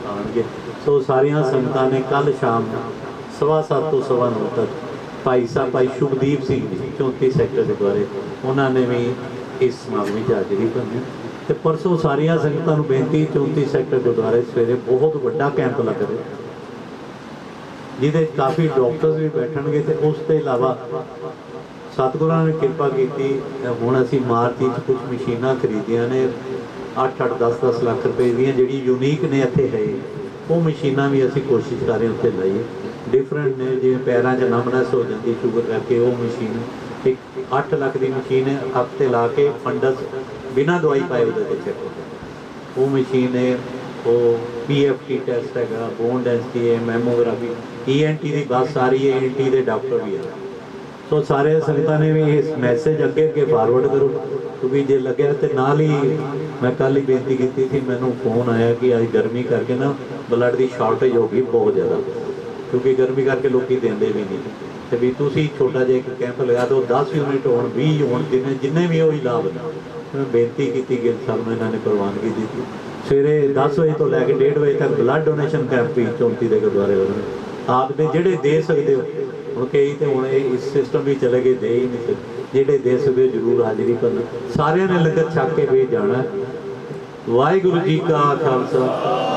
ਆਣਗੇ ਸੋ ਸਾਰੀਆਂ ਸੰਗਤਾਂ ਨੇ ਕੱਲ ਸ਼ਾਮ ਨੂੰ ਸਵਾ ਸੱਤ ਤੋਂ ਸਵਾ ਨੌ ਤੱਕ ਭਾਈ ਸਾਹਿਬ, ਭਾਈ ਸ਼ੁਭਦੀਪ ਸਿੰਘ ਜੀ 34 ਸੈਕਟਰ ਦੇ ਦੁਆਰੇ ਉਹਨਾਂ ਨੇ ਵੀ ਇਸ ਸਮਾਗਮ ਵਿੱਚ ਹਾਜ਼ਰੀ ਭਰਨੀ। ਤੇ ਪਰਸੋਂ ਸਾਰੀਆਂ ਸੰਗਤਾਂ ਨੂੰ ਬੇਨਤੀ 34 ਸੈਕਟਰ ਗੁਰਦੁਆਰੇ ਸਵੇਰੇ ਬਹੁਤ ਵੱਡਾ ਕੈਂਪ ਲੱਗ ਰਿਹਾ। ਜਿਹਦੇ ਕਾਫੀ ਡਾਕਟਰਸ ਵੀ ਬੈਠਣਗੇ ਤੇ ਉਸ ਤੋਂ ਇਲਾਵਾ ਸਤਿਗੁਰਾਂ ਨੇ ਕਿਰਪਾ ਕੀਤੀ ਹੁਣ ਅਸੀਂ ਮਾਰਚ ਵਿੱਚ ਕੁਝ ਮਸ਼ੀਨਾਂ ਖਰੀਦੀਆਂ ਨੇ। 8-8 10-10 ਲੱਖ ਰੁਪਏ ਦੀਆਂ ਜਿਹੜੀ ਯੂਨੀਕ ਨੇ ਇੱਥੇ ਹੈ। ਉਹ ਮਸ਼ੀਨਾਂ ਵੀ ਅਸੀਂ ਕੋਸ਼ਿਸ਼ ਕਰ ਰਹੇ ਹਾਂ ਉੱਥੇ ਲਾਈਏ। ਡਿਫਰੈਂਟ ਨੇ, ਜਿਵੇਂ ਪੈਰਾਂ 'ਚ ਨਮਨੈਸ ਹੋ ਜਾਂਦੀ ਸ਼ੂਗਰ ਕਰਕੇ ਉਹ ਮਸ਼ੀਨ। ਇੱਕ 8 ਲੱਖ ਦੀ ਮਸ਼ੀਨ ਹੈ ਹਫ਼ਤੇ ਲਾ ਕੇ ਫੰਡਸ ਬਿਨਾਂ ਦਵਾਈ ਪਾਏ ਉਹਦੇ ਤੇ ਚੈੱਕ ਹੋ ਜਾਂਦਾ ਉਹ ਮਸ਼ੀਨ ਹੈ, ਉਹ ਪੀਐਫਟੀ ਟੈਸਟ ਹੈਗਾ ਬੋਨ ਡੈਂਸਿਟੀ ਹੈ ਮੈਮੋਗ੍ਰਾਫੀ ਈਐਨਟੀ ਦੀ ਬਸ ਸਾਰੀ ਹੈ ਈਐਨਟੀ ਦੇ ਡਾਕਟਰ ਵੀ ਹੈ ਸੋ ਸਾਰੇ ਸੰਗਤਾਂ ਨੇ ਵੀ ਇਸ ਮੈਸੇਜ ਅੱਗੇ ਅੱਗੇ ਫਾਰਵਰਡ ਕਰੋ, ਕਿਉਂਕਿ ਜੇ ਲੱਗਿਆ ਤੇ ਨਾਲ ਹੀ ਮੈਂ ਕੱਲ ਹੀ ਬੇਨਤੀ ਕੀਤੀ ਸੀ, ਮੈਨੂੰ ਫੋਨ ਆਇਆ ਕਿ ਅੱਜ ਗਰਮੀ ਕਰਕੇ ਨਾ ਬਲੱਡ ਦੀ ਸ਼ਾਰਟੇਜ ਹੋ ਗਈ ਬਹੁਤ ਜ਼ਿਆਦਾ, ਕਿਉਂਕਿ ਗਰਮੀ ਕਰਕੇ ਲੋਕੀ ਦਿੰਦੇ ਵੀ ਨਹੀਂ। ਤੇ ਵੀ ਤੁਸੀਂ ਛੋਟਾ ਜਿਹਾ ਇੱਕ ਕੈਂਪ ਲਗਾ ਦਿਓ 10 ਯੂਨਿਟ ਹੋਣ 20 ਹੋਣ, ਜਿੰਨੇ ਜਿੰਨੇ ਵੀ ਹੋਈ ਲਾਭ। ਨੇ ਮੈਂ ਬੇਨਤੀ ਕੀਤੀ ਕਿ ਸਭ ਨੂੰ, ਇਹਨਾਂ ਨੇ ਪ੍ਰਵਾਨਗੀ ਦਿੱਤੀ। ਸਵੇਰੇ 10 ਵਜੇ ਤੋਂ ਲੈ ਕੇ 1:30 ਵਜੇ ਤੱਕ ਬਲੱਡ ਡੋਨੇਸ਼ਨ ਕੈਂਪ ਵੀ 34 ਦੇ ਗੁਰਦੁਆਰੇ ਹੋ ਨੇ ਆਪ ਦੇ ਜਿਹੜੇ ਦੇ ਸਕਦੇ ਹੋ ਹੁਣ ਕਈ ਤੇ ਹੁਣ ਇਹ ਇਸ ਸਿਸਟਮ ਵੀ ਚਲੇ ਗਏ, ਦੇ ਹੀ ਨਹੀਂ ਸਕਦੇ। ਜਿਹੜੇ ਦੇ ਸਕਦੇ ਜ਼ਰੂਰ ਹਾਜ਼ਰੀ ਕਰਨ ਸਾਰਿਆਂ ਨੇ ਲੰਗਰ ਛੱਕ ਕੇ ਵੀ ਜਾਣਾ। ਵਾਹਿਗੁਰੂ ਜੀ ਕਾ ਖਾਲਸਾ।